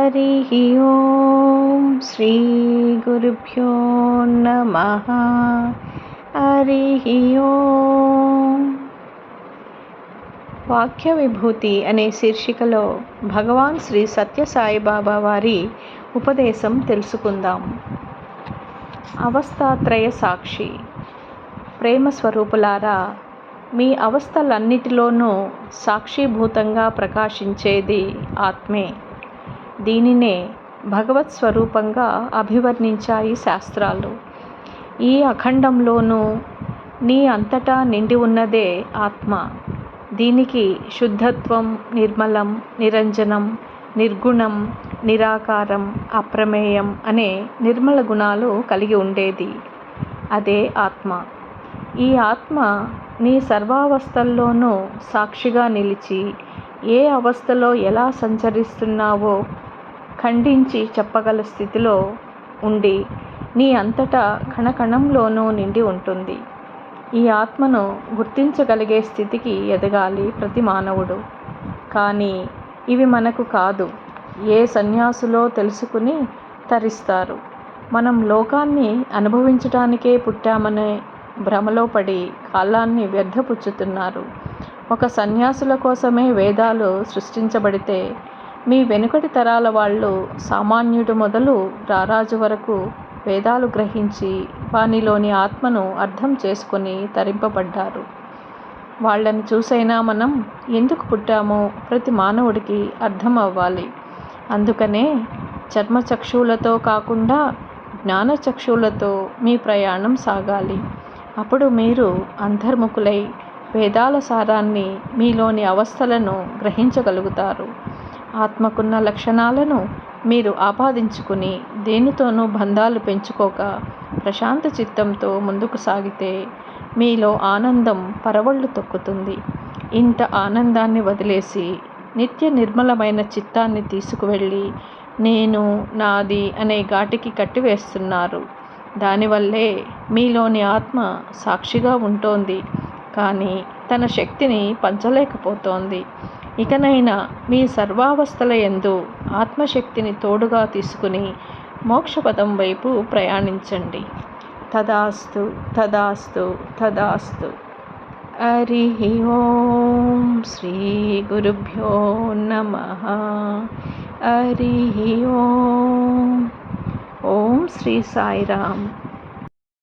हरिः ॐ श्रीगुरुभ्यो नमः హరిః ఓం వాక్య విభూతి అనే శీర్షికలో భగవాన్ శ్రీ సత్యసాయిబాబా వారి ఉపదేశం తెలుసుకుందాం అవస్థాత్రయ సాక్షి ప్రేమ స్వరూపులారా మీ అవస్థలన్నిటిలోనూ సాక్షిభూతంగా ప్రకాశించేది ఆత్మే దీనినే భగవత్ స్వరూపంగా అభివర్ణించాయి శాస్త్రాలు. ఈ అఖండంలోనూ నీ అంతటా నిండి ఉన్నదే ఆత్మ. దీనికి శుద్ధత్వం నిర్మలం నిరంజనం నిర్గుణం నిరాకారం అప్రమేయం అనే నిర్మల గుణాలు కలిగి ఉండేది. అదే ఆత్మ. ఈ ఆత్మ నీ సర్వావస్థల్లోనూ సాక్షిగా నిలిచి ఏ అవస్థలో ఎలా సంచరిస్తున్నావో ఖండించి చెప్పగల స్థితిలో ఉండి నీ అంతటా కణకణంలోనూ నిండి ఉంటుంది. ఈ ఆత్మను గుర్తించగలిగే స్థితికి ఎదగాలి ప్రతి మానవుడు. కానీ ఇవి మనకు కాదు. ఏ సన్యాసులో తెలుసుకుని తరిస్తారు. మనం లోకాన్ని అనుభవించటానికే పుట్టామనే భ్రమలో పడి కాలాన్ని వ్యర్థపుచ్చుతున్నారు. ఒక సన్యాసుల కోసమే వేదాలు సృష్టించబడితే మీ వెనుకటి తరాల వాళ్ళు సామాన్యుడు మొదలు రారాజు వరకు వేదాలు గ్రహించి వానిలోని ఆత్మను అర్థం చేసుకొని తరింపబడ్డారు. వాళ్ళని చూసైనా మనం ఎందుకు పుట్టామో ప్రతి మానవుడికి అర్థం అవ్వాలి. అందుకనే చర్మచక్షువులతో కాకుండా జ్ఞానచక్షువులతో మీ ప్రయాణం సాగాలి. అప్పుడు మీరు అంతర్ముఖులై వేదాల సారాన్ని మీలోని అవస్థలను గ్రహించగలుగుతారు. ఆత్మకున్న లక్షణాలను మీరు ఆపాదించుకుని దేనితోనూ బంధాలు పెంచుకోక ప్రశాంత చిత్తంతో ముందుకు సాగితే మీలో ఆనందం పరవళ్ళు తొక్కుతుంది. ఇంత ఆనందాన్ని వదిలేసి నిత్య నిర్మలమైన చిత్తాన్ని తీసుకువెళ్ళి నేను నాది అనే ఘాటికి కట్టివేస్తున్నారు. దానివల్లే మీలోని ఆత్మ సాక్షిగా ఉంటోంది. కానీ తన శక్తిని పంచలేకపోతోంది. ఇకనైనా మీ సర్వావస్థల ఎందు ఆత్మశక్తిని తోడుగా తీసుకుని మోక్షపదం వైపు ప్రయాణించండి. తదాస్తు తదాస్తు తదాస్తు. హరి ఓం శ్రీ గురుభ్యో నమ. హరి ఓం. ఓం శ్రీ సాయిరామ్.